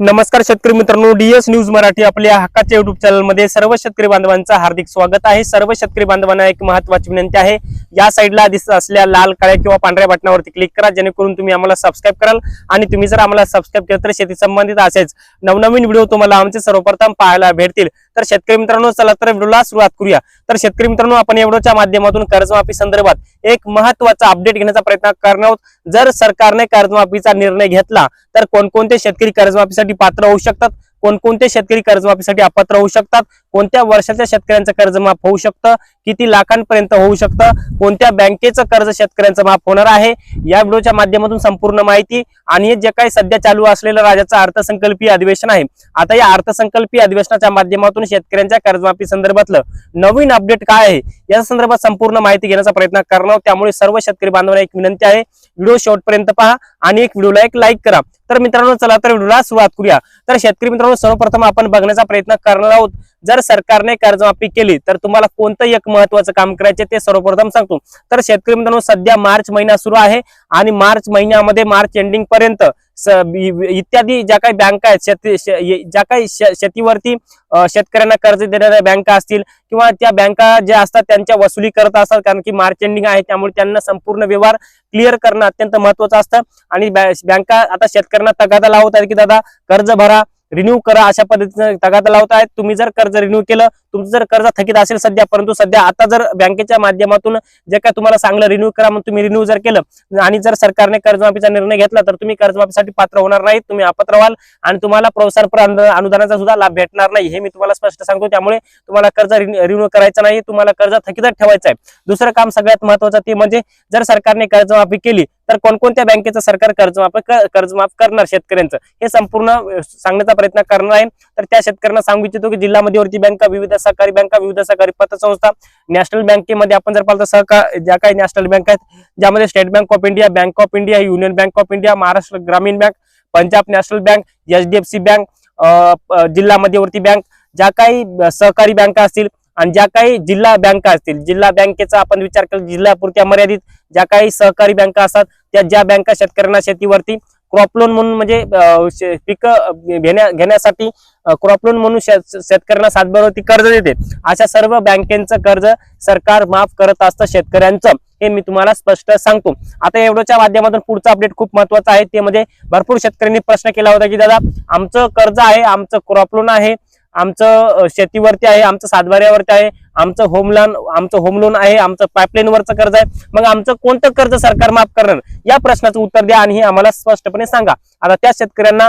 नमस्कार शेतकरी मित्रांनो डीएस न्यूज मराठी आपल्या हक्काच्या युट्यूब चॅनलमध्ये सर्व शेतकरी बांधवांचं हार्दिक स्वागत आहे. सर्व शेतकरी बांधवांना एक महत्वाची विनंती आहे. या साईडला दिसत असलेल्या लाल काळ्या किंवा पांढऱ्या बटनावरती क्लिक करा जेणेकरून तुम्ही आम्हाला सबस्क्राईब कराल आणि तुम्ही जर आम्हाला सबस्क्राईब केलं तर शेती संबंधित असेच नवनवीन व्हिडिओ तुम्हाला आमचे सर्वप्रथम पाहायला भेटतील. तर शेतकरी मित्रांनो चला तर व्हिडिओला सुरुवात करूया. तर शेतकरी मित्रांनो आपण एवढ्याच्या माध्यमातून कर्जमाफी संदर्भात एक महत्त्वाचा अपडेट घेण्याचा प्रयत्न करणार आहोत. जर सरकारने कर्जमाफीचा निर्णय घेतला तर कोणकोणते शेतकरी कर्जमाफीसाठी पात्र होऊ शकतात? कोणकोणते शेतकरी कर्जमाफीसाठी अपात्र होऊ शकतात? कोणत्या वर्षाच्या शेतकऱ्यांचं कर्ज माफ होऊ शकतं? किती लाखांपर्यंत होऊ शकतं? कोणत्या बँकेचं कर्ज शेतकऱ्यांचं माफ होणार आहे? या व्हिडिओच्या माध्यमातून संपूर्ण माहिती आणि हे जे काही सध्या चालू असलेलं राज्याचं अर्थसंकल्पीय अधिवेशन आहे आता या अर्थसंकल्पीय अधिवेशनाच्या माध्यमातून शेतकऱ्यांच्या कर्जमाफी संदर्भातलं नवीन अपडेट काय आहे या संदर्भात संपूर्ण माहिती घेण्याचा प्रयत्न करणार त्यामुळे सर्व शेतकरी बांधवांना एक विनंती आहे व्हिडिओ शेवटपर्यंत पहा आणि एक व्हिडिओला एक लाईक करा. तर मित्रांनो चला तर व्हिडिओला सुरुवात करूया. तर शेतकरी मित्रांनो सर्वप्रथम आपण बघण्याचा प्रयत्न करणार आहोत. जर सरकारने कर्जमाफी केली तर तुम्हाला कोणतं एक महत्वाचं काम करायचे ते सर्वप्रथम सांगतो. तर शेतकरी मित्रांनो सध्या मार्च महिना सुरू आहे आणि मार्च महिन्यामध्ये मार्च एंडिंग पर्यंत इत्यादी ज्या काही बँका आहेत शेती शे- ज्या काही शे- शेतीवरती शेतकऱ्यांना कर्ज देणाऱ्या बँका असतील किंवा त्या बँका ज्या असतात त्यांच्या वसुली करत असतात कारण की मार्च एंडिंग आहे त्यामुळे त्यांना संपूर्ण व्यवहार क्लिअर करणं अत्यंत महत्वाचं असतं. आणि बँका आता शेतकऱ्यांना तगादा लावत आहेत की दादा कर्ज भरा रिन्यू करा अशा पद्धतीने तगादा लावत आहेत. तुम्ही जर कर्ज रिन्यू केलं तुमचं जर कर्ज थकीत असेल सध्या परंतु सध्या आता जर बँकेच्या माध्यमातून जे काय तुम्हाला सांगलं रिन्यू करा मग तुम्ही रिन्यू जर केलं आणि जर सरकारने कर्जमाफीचा निर्णय घेतला तर तुम्ही कर्जमाफीसाठी पात्र होणार नाही तुम्ही अपात्र व्हाल आणि तुम्हाला प्रोत्साहनपर अनुदानाचा सुद्धा लाभ भेटणार नाही. हे मी तुम्हाला स्पष्ट सांगतो. त्यामुळे तुम्हाला कर्ज रिन्यू करायचं नाही. तुम्हाला कर्ज थकीतच ठेवायचं आहे. दुसरं काम सगळ्यात महत्वाचं ते म्हणजे जर सरकारने कर्जमाफी केली तर कोणकोणत्या बँकेचं सरकार कर्जमाफ कर्जमाफ करणार शेतकऱ्यांचं? हे संपूर्ण सांगण्याचा प्रयत्न करणार आहे. तर त्या शेतकऱ्यांना सांगू इच्छितो की जिल्हा मध्यवर्ती बँका विविध सहकारी बँका विविध सहकारी पतसंस्था नॅशनल बँकेमध्ये आपण जर पाहिलं तर सहकार ज्या काही नॅशनल बँक आहेत ज्यामध्ये state bank of India bank of India union bank of India Maharashtra Gramin bank Punjab national bank HDFC bank जिल्हा मध्यवर्ती बँक ज्या काही सहकारी बँका असतील आणि ज्या काही जिल्हा बँका असतील जिल्हा बँकेचा आपण विचार केला जिल्हापुरत्या मर्यादित ज्या काही सहकारी बँका असतात त्या ज्या बँका शेतकऱ्यांना शेतीवरती क्रॉप लोन म्हणून म्हणजे पीक घेण्या घेण्यासाठी क्रॉप लोन म्हणून शेतकऱ्यांना सातबारावरती कर्ज देते. अशा सर्व बँकेचं कर्ज सरकार माफ करत असतं शेतकऱ्यांचं हे मी तुम्हाला स्पष्ट सांगतो. आता एवढ्याच्या माध्यमातून पुढचा अपडेट खूप महत्त्वाचा आहे. ते म्हणजे भरपूर शेतकऱ्यांनी प्रश्न केला होता की दादा आमचं कर्ज आहे आमचं क्रॉप लोन आहे आमचं शेतीवरती आहे आमचं सातबाऱ्यावरती आहे आमचं होम लोन आमचं होम लोन आहे आमचं पाईपलाईनवरचं कर्ज आहे. मग आमचं कोणतं कर्ज सरकार माफ करणार? या प्रश्नाचं उत्तर द्या आणि हे आम्हाला स्पष्टपणे सांगा. आता त्या शेतकऱ्यांना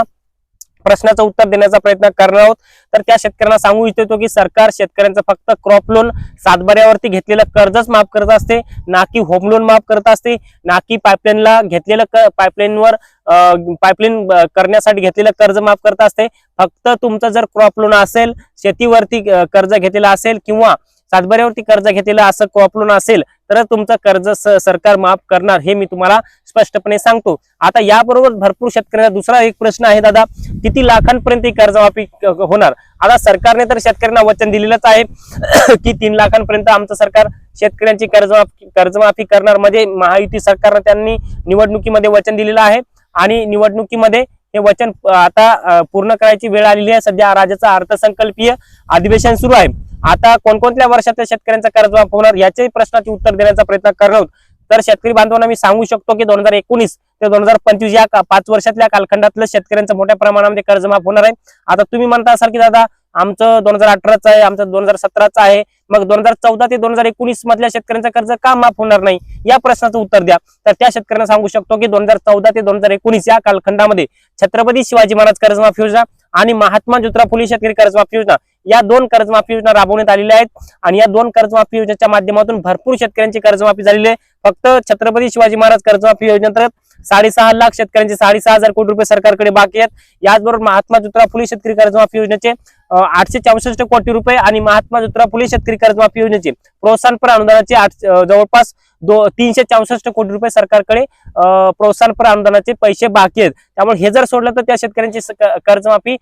प्रश्नाचं उत्तर देण्याचा प्रयत्न करणार आहोत. तर त्या शेतकऱ्यांना सांगू इच्छितो की सरकार शेतकऱ्यांचं फक्त क्रॉप लोन सातबाऱ्यावरती घेतलेलं कर्जच माफ करत असते ना की होम लोन माफ करत असते ना की पाईपलाईनला घेतलेलं पाईपलाईनवर पाईपलाईन करण्यासाठी घेतलेलं कर्ज माफ करत असते. फक्त तुमचं जर क्रॉप लोन असेल शेतीवरती कर्ज घेतलेलं असेल किंवा सातबाऱ्यावरती कर्ज घेतलेलं असं क्रॉप लोन असेल तर तुमचं कर्ज स- सरकार माफ करणार हे मी तुम्हाला स्पष्टपणे सांगतो. आता याबरोबर भरपूर शेतकऱ्यांना दुसरा एक प्रश्न आहे दादा. किती लाखांपर्यंत ही कर्जमाफी होणार? आता सरकारने तर शेतकऱ्यांना वचन दिलेलंच आहे की तीन लाखांपर्यंत आमचं सरकार शेतकऱ्यांची कर्जमाफी कर्जमाफी करणार. म्हणजे महायुती सरकारनं त्यांनी निवडणुकीमध्ये वचन दिलेलं आहे. आणि निवडणुकीमध्ये हे वचन आता पूर्ण करायची वेळ आलेली आहे. सध्या राज्याचं अर्थसंकल्पीय अधिवेशन सुरू आहे. आता कोणकोणत्या वर्षात शेतकऱ्यांचा कर्जमाफ होणार याच्याही प्रश्नाचे उत्तर देण्याचा प्रयत्न करणार आहोत. तर शेतकरी बांधवांना मी सांगू शकतो की दोन हजार एकोणीस ते दोन हजार पंचवीस या पाच वर्षातल्या कालखंडातलं शेतकऱ्यांचं मोठ्या प्रमाणामध्ये कर्जमाफ होणार आहे. आता तुम्ही म्हणता असाल की दादा आमचं दोन हजार अठराचं आहे आमचं दोन हजार सतराचं आहे. मग दोन हजार चौदा ते दोन हजार एकोणीस मधल्या शेतकऱ्यांचं कर्ज का माफ होणार नाही? या प्रश्नाचं उत्तर द्या. तर त्या शेतकऱ्यांना सांगू शकतो की दोन हजार चौदा ते दोन हजार एकोणीस या कालखंडामध्ये छत्रपती शिवाजी महाराज कर्जमाफी योजना आणि महात्मा ज्योतिराव फुले शेतकरी कर्जमाफी योजना या दोन कर्जमाफी योजना राबवण्यात आलेल्या आहेत. आणि या दोन कर्जमाफी योजनेच्या माध्यमातून भरपूर शेतकऱ्यांची कर्जमाफी झालेली आहे. फक्त छत्रपती शिवाजी महाराज कर्जमाफी योजनेअंतर्गत साडेसहा लाख शेतकऱ्यांचे साडेसहा हजार कोटी रुपये सरकारकडे बाकी आहेत. याचबरोबर महात्मा ज्योतिराव फुले शेतकरी कर्जमाफी योजनेचे आठशे चौसष्ट कोटी रुपये आणि महात्मा ज्योतिराव फुले शेतकरी कर्जमाफी योजनेचे प्रोत्साहनपर अनुदानाचे आठ जवळपास दो तीनशे चौसष्ट कोटी रुपये सरकारकडे प्रोत्साहनपर अनुदानाचे पैसे बाकी आहेत. त्यामुळे हे जर सोडलं तर त्या शेतकऱ्यांची कर्जमाफी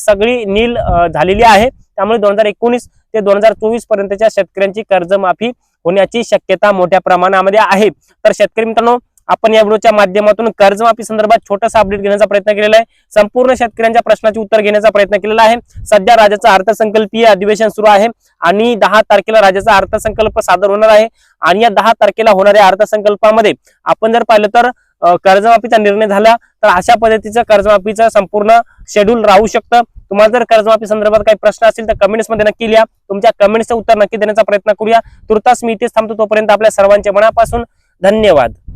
सगळी नील झालेली आहे. त्यामुळे दोन हजार एकोणीस ते दोन हजार चोवीस पर्यंतच्या शेतकऱ्यांची कर्जमाफी होण्याची शक्यता मोठ्या प्रमाणामध्ये आहे. तर शेतकरी मित्रांनो आपण या व्हिडिओच्या माध्यमातून कर्जमाफी संदर्भात छोटासा अपडेट घेण्याचा प्रयत्न केलेला आहे. संपूर्ण शेतकऱ्यांच्या प्रश्नाचे उत्तर घेण्याचा प्रयत्न केलेला आहे. सध्या राज्याचं अर्थसंकल्पीय अधिवेशन सुरू आहे आणि दहा तारखेला राज्याचा अर्थसंकल्प सादर होणार आहे. आणि या दहा तारखेला होणाऱ्या अर्थसंकल्पामध्ये आपण जर पाहिलं तर कर्जमाफीचा निर्णय झाला तर अशा पद्धतीचं कर्जमाफीचं संपूर्ण शेड्यूल राहू शकतं. तुम्हाला जर कर्जमाफी संदर्भात काही प्रश्न असतील तर कमेंट्समध्ये नक्की लिहा. तुमच्या कमेंट्सचं उत्तर नक्की देण्याचा प्रयत्न करूया. तुर्तास मी इथेच थांबतो. तोपर्यंत आपल्या सर्वांच्या मनापासून धन्यवाद.